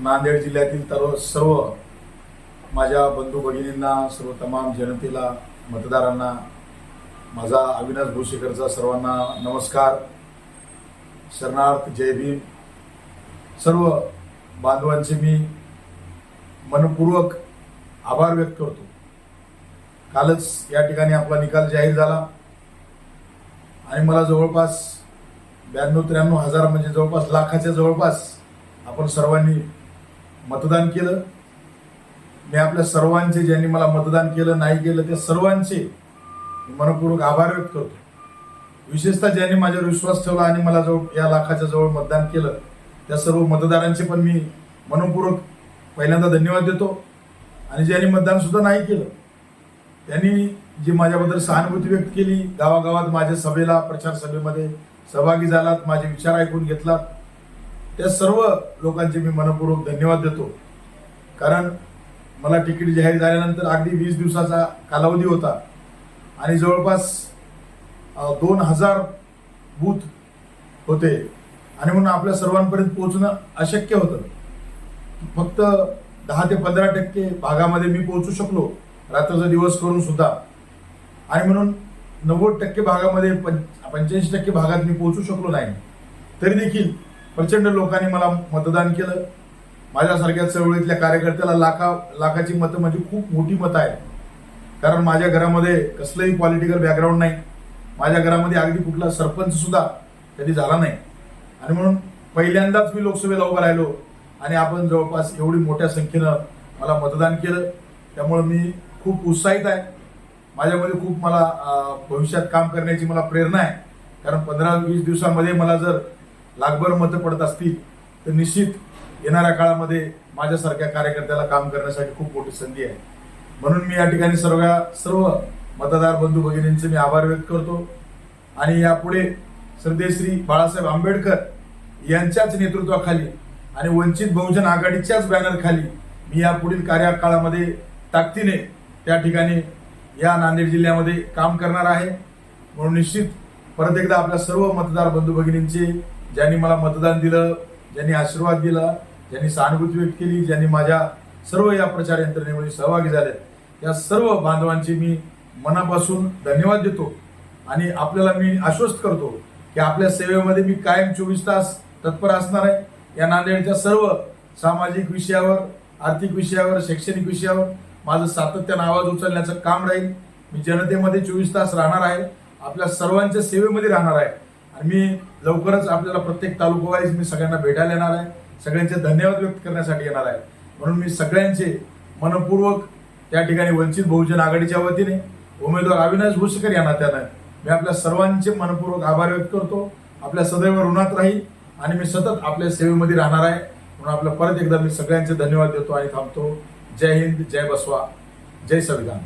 नांदेड जिल्ह्यातील सर्व सर्व माझ्या बंधू भगिनींना सर्व तमाम जनतेला मतदारांना माझा अविनाश भोसेकरचा सर्वांना नमस्कार. शरणार्थ जय भीम. सर्व बांधवांचे मी मनपूर्वक आभार व्यक्त करतो. कालच या ठिकाणी आपला निकाल जाहीर झाला. आणि मला जवळपास ब्याण्णव त्र्याण्णव हजार म्हणजे जवळपास लाखाच्या जवळपास आपण सर्वांनी मतदान केलं. मी आपल्या सर्वांचे ज्यांनी मला मतदान केलं नाही केलं त्या सर्वांचे मनपूर्वक आभार व्यक्त करतो. विशेषतः ज्यांनी माझ्यावर विश्वास ठेवला आणि मला जवळ या लाखाच्या जवळ मतदान केलं त्या सर्व मतदारांचे पण मी मनपूर्वक पहिल्यांदा धन्यवाद देतो. आणि ज्यांनी मतदान सुद्धा नाही केलं त्यांनी जी माझ्याबद्दल सहानुभूती व्यक्त केली गावागावात माझ्या सभेला प्रचार सभेमध्ये सहभागी झालात माझे विचार ऐकून घेतलात. त्या सर्व लोकांचे मी मनपूर्वक धन्यवाद देतो. कारण मला तिकीट जाहीर झाल्यानंतर अगदी वीस दिवसाचा कालावधी होता. आणि जवळपास दोन हजार बूथ होते. आणि म्हणून आपल्या सर्वांपर्यंत पोहोचणं अशक्य होतं. फक्त दहा ते पंधरा टक्के भागामध्ये मी पोहोचू शकलो. रात्रीचा दिवस करून सुद्धा. आणि म्हणून नव्वद टक्के भागामध्ये पंच्याऐंशी टक्के भागात मी पोहोचू शकलो नाही. तरी देखील प्रचंड लोकांनी मला मतदान केलं. माझ्यासारख्या चळवळीतल्या कार्यकर्त्याला लाखा लाखाची मतं म्हणजे खूप मोठी मतं आहेत. कारण माझ्या घरामध्ये कसलंही पॉलिटिकल बॅकग्राऊंड नाही. माझ्या घरामध्ये अगदी कुठला सरपंच सुद्धा कधी झाला नाही. आणि म्हणून पहिल्यांदाच मी लोकसभेला उभा राहिलो आणि आपण जवळपास एवढी मोठ्या संख्येनं मला मतदान केलं. त्यामुळं मी खूप उत्साहित आहे. माझ्यामध्ये खूप मला भविष्यात काम करण्याची मला प्रेरणा आहे. कारण पंधरा वीस दिवसामध्ये मला जर लाखभर मतं पडत असतील तर निश्चित येणाऱ्या काळामध्ये माझ्यासारख्या कार्यकर्त्याला काम करण्यासाठी खूप मोठी संधी आहे. म्हणून मी या ठिकाणी सर्व सर्व मतदार बंधू भगिनींचे मी आभार व्यक्त करतो. आणि यापुढे श्रद्धेश्री बाळासाहेब आंबेडकर यांच्याच नेतृत्वाखाली आणि वंचित बहुजन आघाडीच्याच बॅनरखाली मी या पुढील कार्यकाळामध्ये ताकदीने त्या ठिकाणी या नांदेड जिल्ह्यामध्ये काम करणार आहे. म्हणून निश्चित परत एकदा आपल्या सर्व मतदार बंधू भगिनींचे ज्यांनी मला मतदान दिलं ज्यांनी आशीर्वाद दिला ज्यांनी सहानुभूती व्यक्त केली ज्यांनी माझ्या सर्व या प्रचार यंत्रणेमध्ये सहभागी झाले या सर्व बांधवांचे मी मनापासून धन्यवाद देतो. आणि आपल्याला मी आश्वस्त करतो की आपल्या सेवेमध्ये मी कायम चोवीस तास तत्पर असणार आहे. या नांदेडच्या सर्व सामाजिक विषयावर आर्थिक विषयावर शैक्षणिक विषयावर माझं सातत्यानं आवाज उचलण्याचं काम राहील. मी जनतेमध्ये चोवीस तास राहणार आहे. आपल्या सर्वांच्या सेवेमध्ये राहणार आहे. मी लवकरच आपल्याला प्रत्येक तालुका वाईज मी सगळ्यांना भेटायला येणार आहे. सगळ्यांचे धन्यवाद व्यक्त करण्यासाठी येणार आहे. म्हणून मी सगळ्यांचे मनपूर्वक त्या ठिकाणी वंचित बहुजन आघाडीच्या वतीने उमेदवार अविनाश भोसेकर यांना त्यानं मी आपल्या सर्वांचे मनपूर्वक आभार व्यक्त करतो. आपल्या सदैव ऋणात राहील आणि मी सतत आपल्या सेवेमध्ये राहणार आहे. म्हणून आपलं परत एकदा मी सगळ्यांचे धन्यवाद देतो आणि थांबतो. जय हिंद जय बसवा. जय संविधान